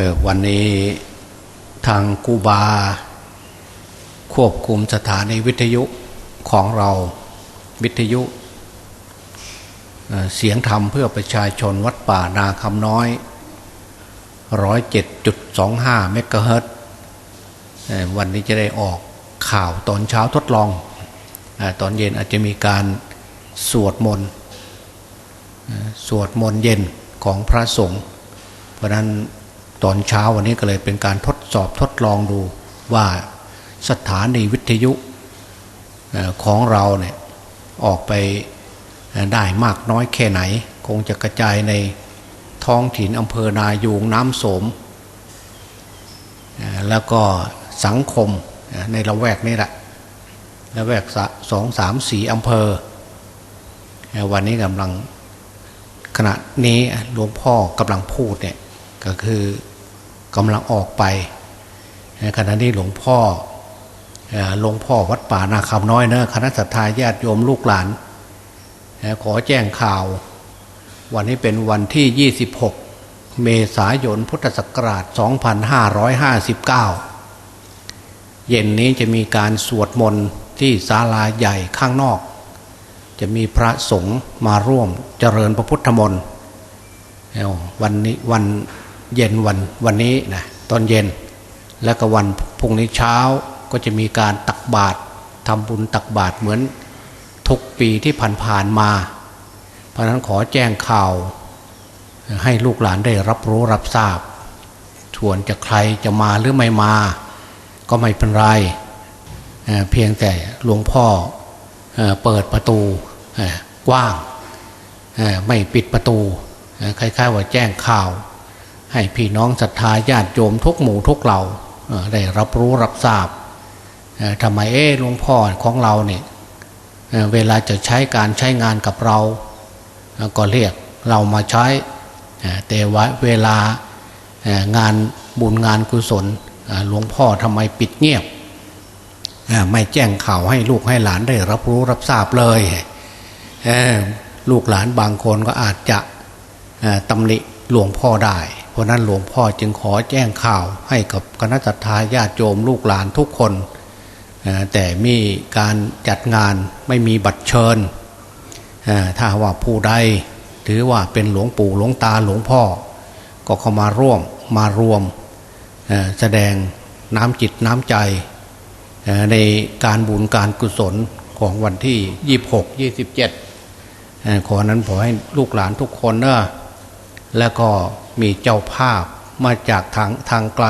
ออวันนี้ทางกูบา ควบคุมสถานีวิทยุของเราวิทยุเอ่อเสียงธรรมเพื่อประชาชนวัดป่านาคำน้อยร้อยเจ็ดจุดสองห้าเมกะเฮิรตซ์เอ่อวันนี้จะได้ออกข่าวตอนเช้าทดลองออตอนเย็นอาจจะมีการสวดมนต์สวดมนต์เย็นของพระสงฆ์เพราะนั้น ตอนเช้าวันนี้ก็เลยเป็นการทดสอบทดลองดูว่าสถานีวิทยุของเราเนี่ยออกไปได้มากน้อยแค่ไหน คงจะกระจายในท้องถิ่นอำเภอนายูงน้ำโสม แล้วก็สังคมในละแวกนี้แหละละแวกสองสามสี่อำเภอเอ่อวันนี้กำลังขณะนี้หลวงพ่อกำลังพูดเนี่ย ก็คือกำลังออกไปขณะนี้หลวงพ่อหลวงพ่อวัดป่านาคำน้อยเนอะคณะสัตยาญาติโยมลูกหลาน ขอแจ้งข่าว วันนี้เป็นวันที่ 26 เมษายนพุทธศักราช 2559 เย็นนี้จะมีการสวดมนต์ที่ศาลาใหญ่ข้างนอก จะมีพระสงฆ์มาร่วมเจริญพระพุทธมนต์วันนี้วัน เย็นวันวันนี้นะตอนเย็น แล้วก็วันพรุ่งนี้เช้าก็จะมีการตักบาตรทำบุญตักบาตรเหมือนทุกปีที่ผ่านๆมา เพราะนั้นขอแจ้งข่าว ให้ลูกหลานได้รับรู้รับทราบชวนจะใครจะมาหรือไม่มา ก็ไม่เป็นไรเเพียงแต่หลวงพ่อเอเปิดประตูกว้างไม่ปิดประตูคล้ายๆว่าแจ้งข่าว ให้พี่น้องศรัทธาญาติโยมทุกหมู่ทุกเหล่าได้รับรู้รับทราบทำไมเอ๊หลวงพ่อของเราเนี่ยเวลาจะใช้การใช้งานกับเรา ก็เรียกเรามาใช้แต่ว่าเวลางานบุญงานกุศลหลวงพ่อทำไมปิดเงียบ ไม่แจ้งข่าวให้ลูกให้หลานได้รับรู้รับทราบเลยลูกหลานบางคนก็อาจจะตำหนิหลวงพ่อได้ ราะนั้นหลวงพ่อจึงขอแจ้งข่าวให้กับคณะสัตยาญาติโยมลูกหลานทุกคน แต่มีการจัดงานไม่มีบัตรเชิญ ถ้าว่าผู้ใดถือว่าเป็นหลวงปู่หลวงตาหลวงพ่อ ก็เข้ามาร่วมมารวมแสดงน้ำจิตน้ำใจในการบุญการกุศลของวันที่ 26 27เอ่อขอนั้นขอให้ลูกหลานทุกคนเนอะแล้วก็ มีเจ้าภาพมาจากทางทางไกล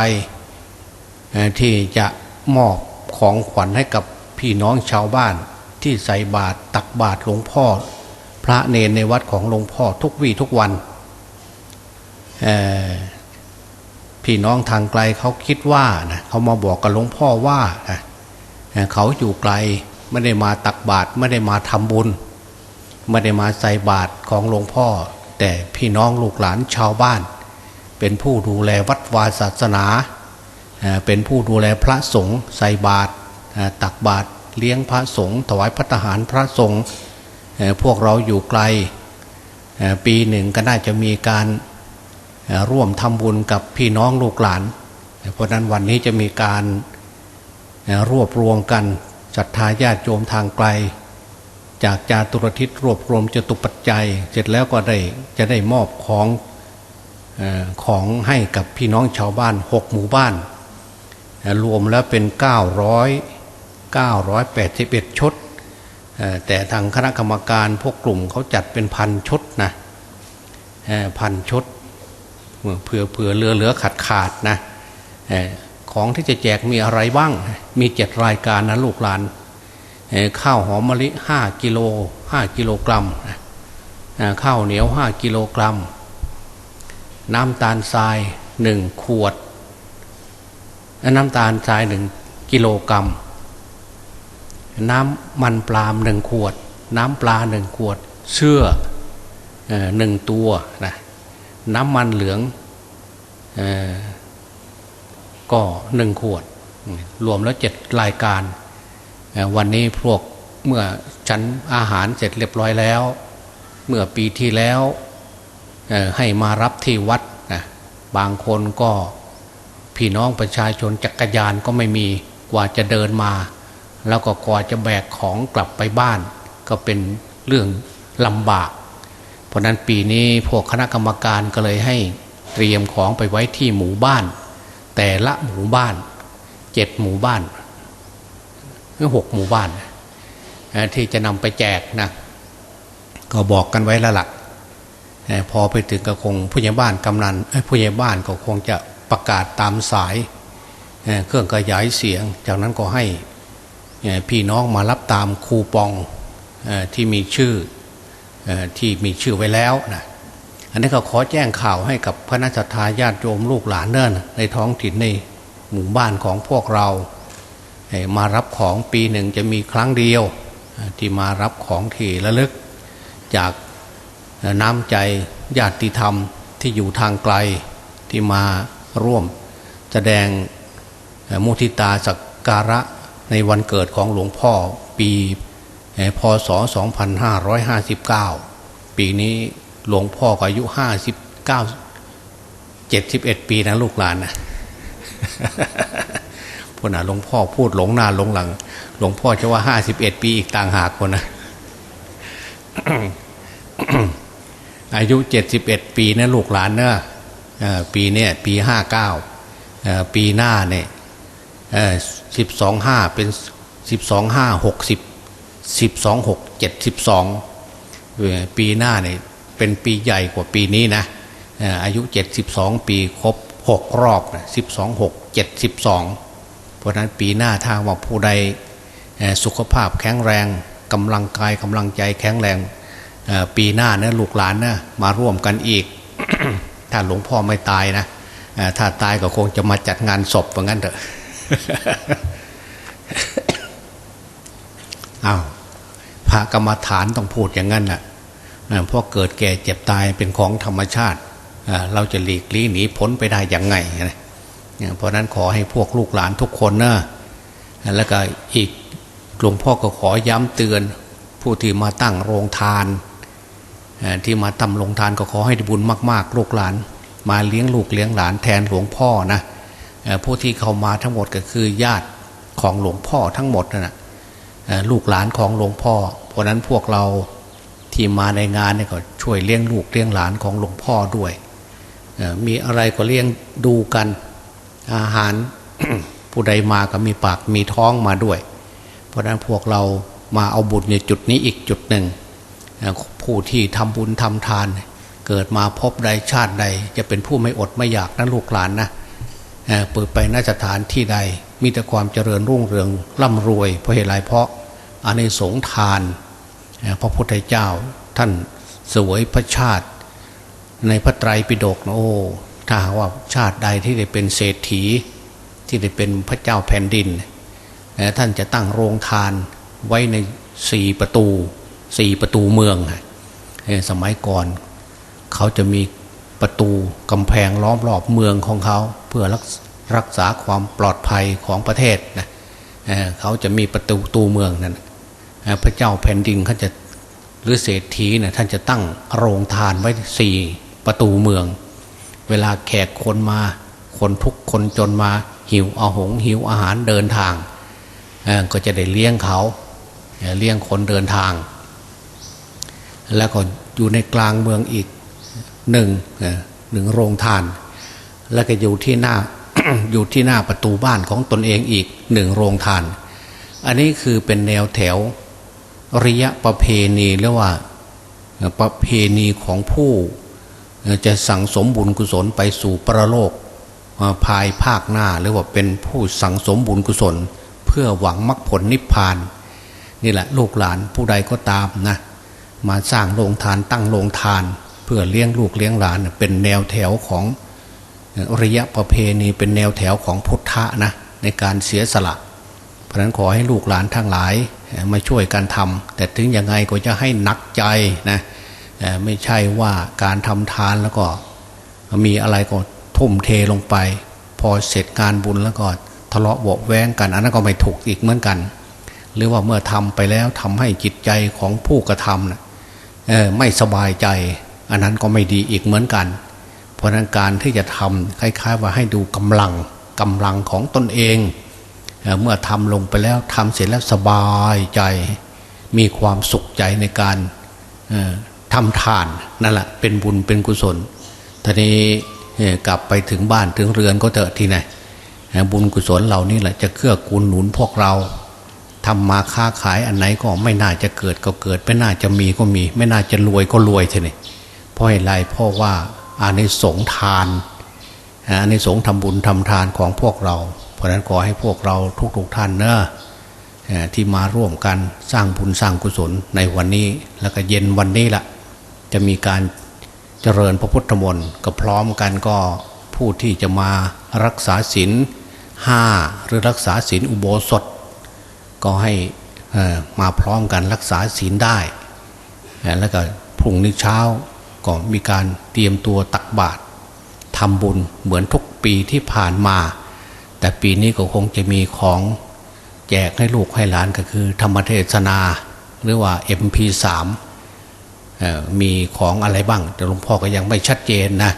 ที่จะมอบของขวัญให้กับพี่น้องชาวบ้านที่ใส่บาตรตักบาตรหลวงพ่อ พระเนนในวัดของหลวงพ่อทุกวี่ทุกวัน พี่น้องทางไกลเขาคิดว่านะเขามาบอกกับหลวงพ่อว่านะเอ่อเขาอยู่ไกลไม่ได้มาตักบาตรไม่ได้มาทำบุญ ไม่ได้มาใส่บาตรของหลวงพ่อ แต่พี่น้องลูกหลานชาวบ้าน เป็นผู้ดูแลวัดวาศาสนา เป็นผู้ดูแลพระสงฆ์ใส่บาตรตักบาตรเลี้ยงพระสงฆ์ถวายพระทหารพระสงฆ์พวกเราอยู่ไกลปีหนึ่งก็น่าจะมีการร่วมทำบุญกับพี่น้องลูกหลาน เพราะนั้นวันนี้จะมีการรวบรวมกันศรัทธาญาติโยมทางไกล จากจาตุรทิศรวบรวมจตุปัจจัย เสร็จแล้วก็ได้จะได้มอบของ ของให้กับพี่น้องชาวบ้านหกหมู่บ้าน รวมแล้วเป็น 900 981 ชุด แต่ทางคณะกรรมการพวกกลุ่มเขาจัดเป็นพันชุดนะพันชุดเผื่อเผื่อเรือเหลือขาดขาดนะของที่จะแจกมีอะไรบ้าง มีเจ็ดรายการนะลูกหลานข้าวหอมมะลิห้ากิโลห้ากิโลกรัมข้าวเหนียวห้ากิโลกรัม น้ำตาลทรายหนึ่งขวด น้ำตาลทรายหนึ่งกิโลกรัม น้ำมันปลามหนึ่งขวด น้ำปลาหนึ่งขวดเชื่ออหนึ่งตัวนะน้ำมันเหลืองอก็หนึ่งขวด รวมแล้วเจ็ดรายการ วันนี้พวกเมื่อฉันอาหารเสร็จเรียบร้อยแล้ว เมื่อปีที่แล้ว ให้มารับที่วัดนะบางคนก็พี่น้องประชาชนจักรยานก็ไม่มีกว่าจะเดินมา แล้วก็กว่าจะแบกของกลับไปบ้าน ก็เป็นเรื่องลำบาก เพราะนั้นปีนี้พวกคณะกรรมการก็เลยให้เตรียมของไปไว้ที่หมู่บ้าน แต่ละหมู่บ้านเจ็ดหมู่บ้านหรือหกหมู่บ้าน ที่จะนำไปแจกนะก็บอกกันไว้ล้วละ่ะ พอไปถึงก็คงผู้ใหญ่บ้านกำนันผู้ใหญ่บ้านก็คงจะประกาศตามสายเครื่องขยายเสียง จากนั้นก็ให้พี่น้องมารับตามคูปองที่มีชื่อที่มีชื่อไว้แล้วนะอันนี้ก็ขอแจ้งข่าวให้กับพระนักทาญาติโยมลูกหลานเนิ่นในท้องถิ่นในหมู่บ้านของพวกเรา มารับของปีหนึ่งจะมีครั้งเดียวที่มารับของที่ระลึกจาก น้ำใจญาติธรรมที่อยู่ทางไกลที่มาร่วม แสดงมุทิตาสักการะในวันเกิดของหลวงพ่อปีพศ 2559 ปีนี้หลวงพ่อก็อายุ 59 71 ปีนะลูกหลานนะพวกน่ะหลวงพ่อพูดหลงหน้าหลงหลัง หลวงพ่อจะว่า 51 ปีอีกต่างหากคนนะ อายุ71ปีนะลูกหลานเนอะปีเนี้ยปี59ปีหน้าเนี่ยสิบสองห้าเป็นสิบสองห้าหกสิบสิบสองหกเจ็ดสิบสองปีหน้าเนี่ยเป็นปีใหญ่กว่าปีนี้นะอายุเจ็ดสิบสองปีครบหกรอบนะสิบสองหกเจ็ดสิบสองเพราะนั้นปีหน้าถ้าว่าผู้ใดสุขภาพแข็งแรงกำลังกายกำลังใจแข็งแรง ปีหน้าเนี่ยลูกหลานนะมาร่วมกันอีก ถ้าหลวงพ่อไม่ตายนะถ้าตายก็คงจะมาจัดงานศพเหมือนกันเถอะอา้าวพระกรรมฐานต้องพูดอย่างนั้นแหละเพราะเกิดแก่เจ็บตายเป็นของธรรมชาติ เราจะหลีกลี่หนีพ้นไปได้อย่างไงเพราะนั้นขอให้พวกลูกหลานทุกคนนะแล้วก็อีกหลวงพ่อก็ขอย้ำเตือนผู้ที่มาตั้งโรงทาน ที่มาทำโรงทานก็ขอให้บุญมาก ๆ ลูกหลาน มาเลี้ยงลูกเลี้ยงหลานแทนหลวงพ่อนะผู้ที่เข้ามาทั้งหมดก็คือญาติของหลวงพ่อทั้งหมดนะลูกหลานของหลวงพ่อ เพราะนั้นพวกเราที่มาในงานเนี่ยก็ช่วยเลี้ยงลูกเลี้ยงหลานของหลวงพ่อด้วยมีอะไรก็เลี้ยงดูกันอาหารผู้ใดมาก็มีปากมีท้องมาด้วย เพราะนั้นพวกเรามาเอาบุญในจุดนี้อีกจุดหนึ่ง ผู้ที่ทำบุญทำทาน เกิดมาพบใดชาติใด จะเป็นผู้ไม่อดไม่อยากนะลูกหลานนะเปิดไปน่าจะฐานที่ใด มีแต่ความเจริญรุ่งเรืองร่ำรวย เพราะเหตุไรเพราะอันในสงทานพระพุทธเจ้าท่านสวยพระชาติ ในพระไตรปิฎกนะโอ้ถ้าว่าชาติใดที่ได้เป็นเศรษฐี ที่ได้เป็นพระเจ้าแผ่นดิน ท่านจะตั้งโรงทานไว้ในสี่ประตูสี่ประตูเมือง สมัยก่อน เขาจะมีประตูกำแพงล้อมรอบเมืองของเขา เพื่อรักรักษาความปลอดภัยของประเทศนะเเขาจะมีประตูตูเมืองนั่นพระเจ้าแผ่นดินเขาจะหรือเศรษฐีนะท่านจะตั้งโรงทานไว้สี่ประตูเมือง เวลาแขกคนมา คนทุกคนจนมาหิวอาหงหิวอาหารเดินทาง ก็จะได้เลี้ยงเขาเลี้ยงคนเดินทาง แล้วก็อยู่ในกลางเมืองอีกหนึ่งหนึ่งโรงทาน แล้วก็อยู่ที่หน้าอยู่ที่หน้าประตูบ้านของตนเองอีกหนึ่งโรงทาน อันนี้คือเป็นแนวแถวริยะประเพณีหรือว่าประเพณีของผู้จะสั่งสมบุญกุศลไปสู่ประโลกภายภาคหน้าหรือว่าเป็นผู้สั่งสมบุญกุศล เพื่อหวังมรรคผลนิพพาน นี่แหละลูกหลานผู้ใดก็ตามนะ มาสร้างโรงทานตั้งโรงทาน เพื่อเลี้ยงลูกเลี้ยงหลาน เป็นแนวแถวของระยะประเพณีเป็นแนวแถวของพุทธะนะในการเสียสละ เพราะนั้นขอให้ลูกหลานทั้งหลายมาช่วยกันทำแต่ถึงยังไงก็จะให้หนักใจนะไม่ใช่ว่าการทำทานแล้วก็มีอะไรก็ทุ่มเทลงไป พอเสร็จงานบุญแล้วก็ทะเลาะเบาแวงกัน อันนั้นก็ไม่ถูกอีกเหมือนกัน หรือว่าเมื่อทำไปแล้วทำให้จิตใจของผู้กระทำนะ ไม่สบายใจ อันนั้นก็ไม่ดีอีกเหมือนกัน เพราะนั้นการที่จะทำคล้ายๆว่าให้ดูกำลังกำลังของตนเองเอเมื่อทำลงไปแล้วทำเสร็จแล้วสบายใจ มีความสุขใจในการทำทานนั่นแหละเป็นบุญเป็นกุศลทีนี้กลับไปถึงบ้านถึงเรือนก็เถอะทีไหนบุญกุศลเหล่านี้แหละจะเกื้อกูลหนุนพวกเรา ทำมาค้าขายอันไหนก็ไม่น่าจะเกิดก็เกิด ไม่น่าจะมีก็มี ไม่น่าจะรวยก็รวยทีนี้เพราะอะไรเพราะว่าอานิสงส์ทานอานิสงส์ทำบุญทำทานของพวกเรา เพราะฉะนั้นขอให้พวกเราทุกๆท่านเนอะเอ่อที่มาร่วมกันสร้างบุญสร้างกุศลในวันนี้แล้วก็เย็นวันนี้ละจะมีการเจริญพระพุทธมนต์ก็พร้อมกันก็ผู้ที่จะมารักษาศีลห้าหรือรักษาศีลอุโบสถ ก็ให้มาพร้อมกันรักษาศีลได้ แล้วก็พรุ่งนี้เช้าก็มีการเตรียมตัวตักบาตรทำบุญเหมือนทุกปีที่ผ่านมา แต่ปีนี้ก็คงจะมีของแจกให้ลูกให้หลานก็คือ ธรรมเทศนา หรือว่า MP3 เอ่อมีของอะไรบ้าง แต่หลวงพ่อก็ยังไม่ชัดเจนนะ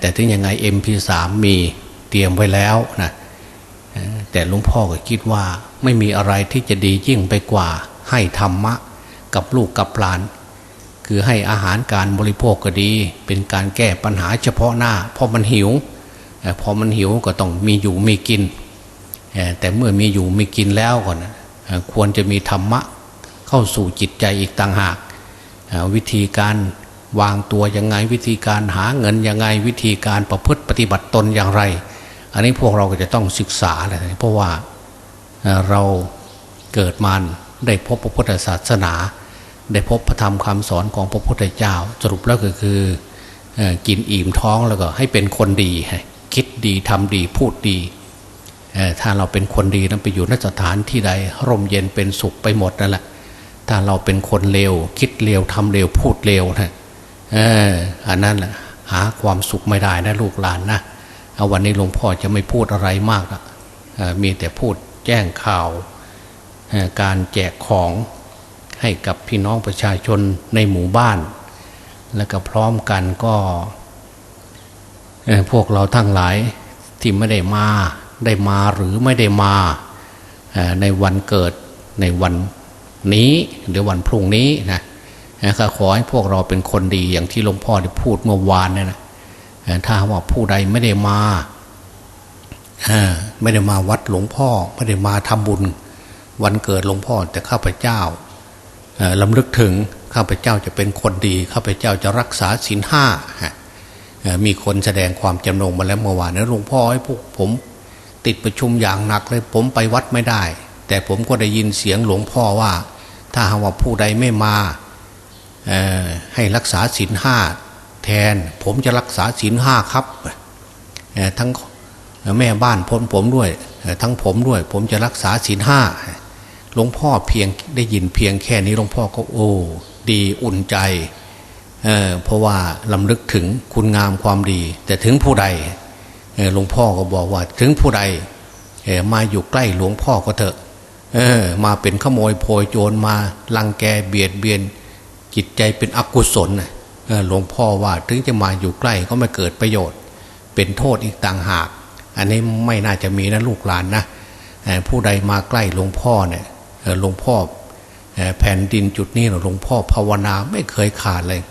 แต่ถึงยังไง MP3 มีเตรียมไว้แล้วนะ แต่หลวงพ่อก็คิดว่าไม่มีอะไรที่จะดียิ่งไปกว่า ให้ธรรมะ กับลูกกับหลาน คือให้อาหารการบริโภคก็ดี เป็นการแก้ปัญหาเฉพาะหน้าเพราะมันหิวเอ่พอมันหิวก็ต้องมีอยู่มีกิน แต่เมื่อมีอยู่มีกินแล้วก่อนควรจะมีธรรมะเข้าสู่จิตใจอีกต่างหาก วิธีการวางตัวยังไงวิธีการหาเงินยังไงวิธีการประพฤติปฏิบัติตนอย่างไร อันนี้พวกเราก็จะต้องศึกษาเลยเพราะว่าเราเกิดมาได้พบพระพุทธศาสนา ได้พบพระธรรมคำสอนของพระพุทธเจ้า สรุปแล้วก็คือกินอิ่มท้องแล้วก็ให้เป็นคนดี คิดดีทำดีพูดดีถ้าเราเป็นคนดีนั้นไปอยู่นสถานที่ใดร่มเย็นเป็นสุขไปหมดนั่นแหละถ้าเราเป็นคนเลวคิดเลวทำเลวพูดเลวนะอันนั้นแหละหาความสุขไม่ได้นะลูกหลานนะ เอาวันนี้หลวงพ่อจะไม่พูดอะไรมากละมีแต่พูดแจ้งข่าว การแจกของให้กับพี่น้องประชาชนในหมู่บ้าน แล้วก็พร้อมกันก็พวกเราทั้งหลายที่ไม่ได้มาได้มาหรือไม่ได้มาในวันเกิดในวันนี้หรือวันพรุ่งนี้นะก็ขอให้พวกเราเป็นคนดีอย่างที่หลวงพ่อได้พูดเมื่อวานเนี่ยนะ ถ้าว่าผู้ใดไม่ได้มาไม่ได้มาวัดหลวงพ่อ ไม่ได้มาทำบุญ วันเกิดหลวงพ่อแต่ข้าพเจ้าลำลึกถึงข้าพเจ้าจะเป็นคนดีข้าพเจ้าจะรักษาศีลห้ามีคนแสดงความจำนงมาแล้วเมื่อวานนะหลวงพ่อให้พวกผมติดประชุมอย่างหนักเลยผมไปวัดไม่ได้ แต่ผมก็ได้ยินเสียงหลวงพ่อว่า ถ้าหากว่าผู้ใดไม่มาให้รักษาศีลห้า แทน ผมจะรักษาศีลห้าครับทั้งแม่บ้านพ้นผมด้วย ทั้งผมด้วย ผมจะรักษาศีลห้าหลวงพ่อเพียงได้ยินเพียงแค่นี้หลวงพ่อก็โอ้ดีอุ่นใจเเพราะว่าลำลึกถึงคุณงามความดี แต่ถึงผู้ใดหลวงพ่อก็บอกว่าถึงผู้ใดมาอยู่ใกล้หลวงพ่อก็เถอะมาเป็นขโมยโพยโจรมาลังแกเบียดเบียนจิตใจเป็นอกุศลนะ หลวงพ่อว่าถึงจะมาอยู่ใกล้ก็ไม่เกิดประโยชน์ เป็นโทษอีกต่างหาก อันนี้ไม่น่าจะมีนะลูกหลานนะผู้ใดมาใกล้หลวงพ่อเนี่ยหลวงพ่อแผ่นดินจุดนี้หลวงพ่อภาวนาไม่เคยขาดเลย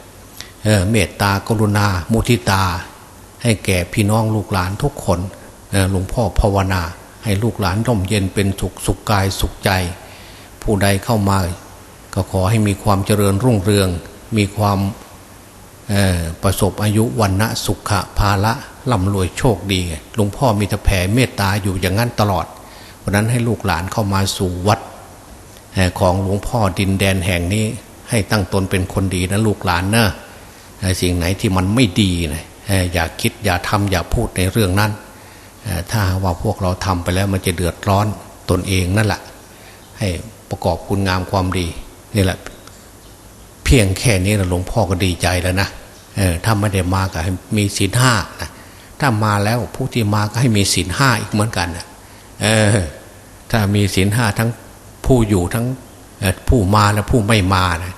เมตตากรุณา มุทิตา ให้แก่พี่น้องลูกหลานทุกคนหลวงพ่อภาวนา ให้ลูกหลานร่มเย็นเป็นสุขสุขกายสุขใจ ผู้ใดเข้ามา ก็ขอให้มีความเจริญรุ่งเรือง มีความ ประสบอายุวันนะสุขะภาละร่ำรวยโชคดีหลวงพ่อมีแต่แผ่เมตตาอยู่อย่างนั้นตลอด เพราะนั้นให้ลูกหลานเข้ามาสู่วัดเอ่อของหลวงพ่อดินแดนแห่งนี้ ให้ตั้งตนเป็นคนดีนะลูกหลานนะเอ่อสิ่งไหนที่มันไม่ดีนะเอ่ออย่าคิดอย่าทำอย่าพูดในเรื่องนั้น ถ้าว่าพวกเราทำไปแล้วมันจะเดือดร้อนตนเองนั่นแหละให้ประกอบคุณงามความดีนี่แหละ เพียงแค่นี้นะหลวงพ่อก็ดีใจแล้วนะ เออถ้าไม่ได้มาก็ให้มีศีลห้านะถ้ามาแล้วผู้ที่มาก็ให้มีศีลห้าอีกเหมือนกันนะเออถ้ามีศีลห้าทั้งผู้อยู่ทั้งผู้มาและผู้ไม่มานะ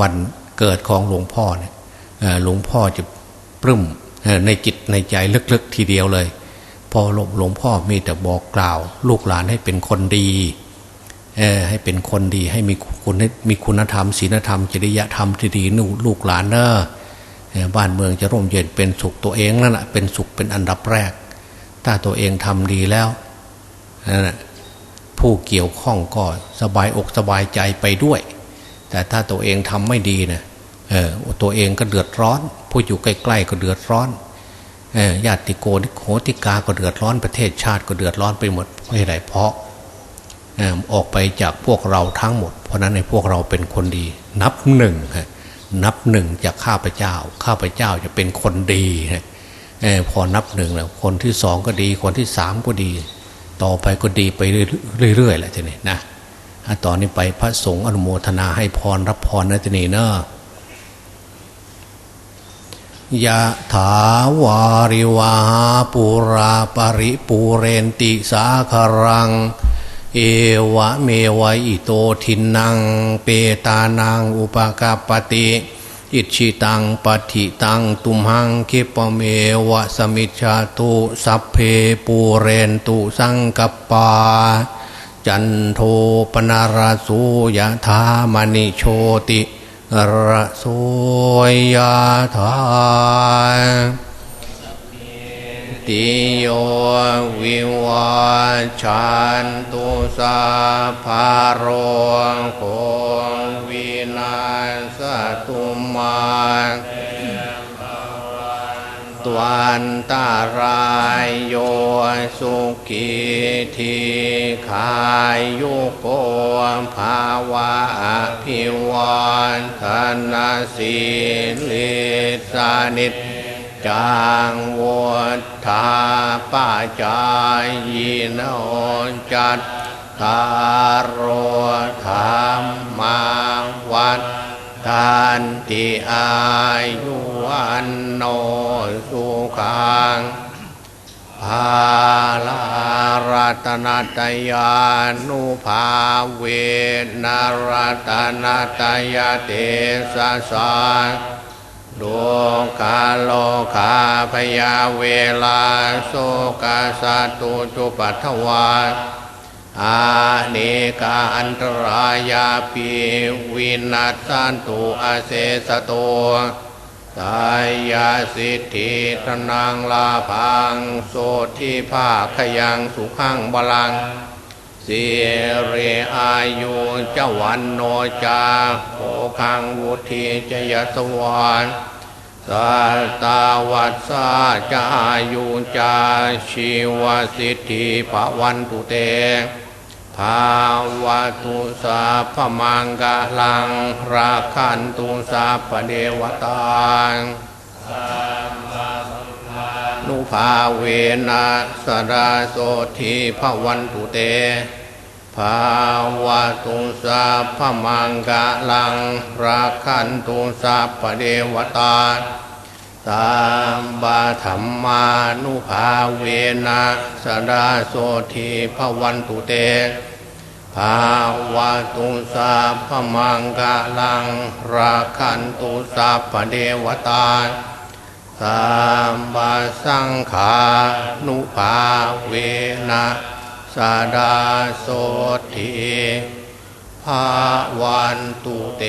วันเกิดของหลวงพ่อเนี่ยหลวงพ่อจะปลื้มในจิตในใจลึกๆทีเดียวเลย พอหลวงพ่อมีแต่บอกกล่าว ลูกหลานให้เป็นคนดี ให้เป็นคนดีให้มีคุณมีคุณธรรมศีลธรรม จริยธรรมที่ดีนู่ลูกหลานเนอะบ้านเมืองจะร่มเย็นเป็นสุขตัวเองนั่นแหละเป็นสุขเป็นอันดับแรก ถ้าตัวเองทำดีแล้วนั่นผู้เกี่ยวข้องก็สบายอกสบายใจไปด้วย แต่ถ้าตัวเองทำไม่ดีนะเออตัวเองก็เดือดร้อน ผู้อยู่ใกล้ๆก็เดือดร้อนญาติโกนิโหติกาก็เดือดร้อนประเทศชาติก็เดือดร้อนไปหมดไม่ไรเพราะ ออกไปจากพวกเราทั้งหมด เพราะนั้นในพวกเราเป็นคนดี นับหนึ่งนับหนึ่งจากข้าพเจ้า ข้าพเจ้าจะเป็นคนดีพอนับหนึ่งแล้วคนที่สองก็ดี คนที่สามก็ดี ต่อไปก็ดีไปเรื่อยๆแหละทีนี้นะตอนนี้ไปพระสงฆ์อนุโมทนาให้พรรับพรนะทีนี้เนอะยะถาวาริวาปุราปริปูเรนติสาครัง เอวะเมวะอิโตทินัง เปตานังอุปกาปติอิชิตังปฏิตังตุมหังคิปเมวะสมิชาตุสัพเพปูเรนตุสังกปา จันโทปนาราสุยะธามณิโชติระโสยธา ติโยวิวาชันตุสาภารโรโควินาสตุมาตวันตารายโยสุขีทีขายุโกภาวะพิวันธนาสีลิสานิจ จังวุฒาปัจจายโนจัตตารโรธรรมาวัดทันติอายุวันโนสุขังภาลารัตนาตยานุภาเวนรัตนาตยเตสสา ดูกาโลคาพยาเวลาโสกาสตุจุปัทวาอาเนกาอันตรายาปีวินัสสันตุอาเสสโตตายาสิทธิตนังลาพังโสทิภาคยังสุขังบาลัง สิเรอายุเจวันโนจาโภคังวุธิจยสวรสัตาวัสาจายุจาชีวสิทธิภวันตุเตภาวะตุสาพมังกาลังราคันตุสาพเดวตา นุภาเวนะสราโสทีพวันตุเต ภาวะตุสาพมังกาลังราคันตุสาพเดวตาตามบาธรรมานุภาเวนะสดาโสทีพวันตุเตภาวะตุสาพมังกาลังราคันตุสาพเดวตา สามบาสังขานุภาเวนะสดาโสทิภาวันตุเต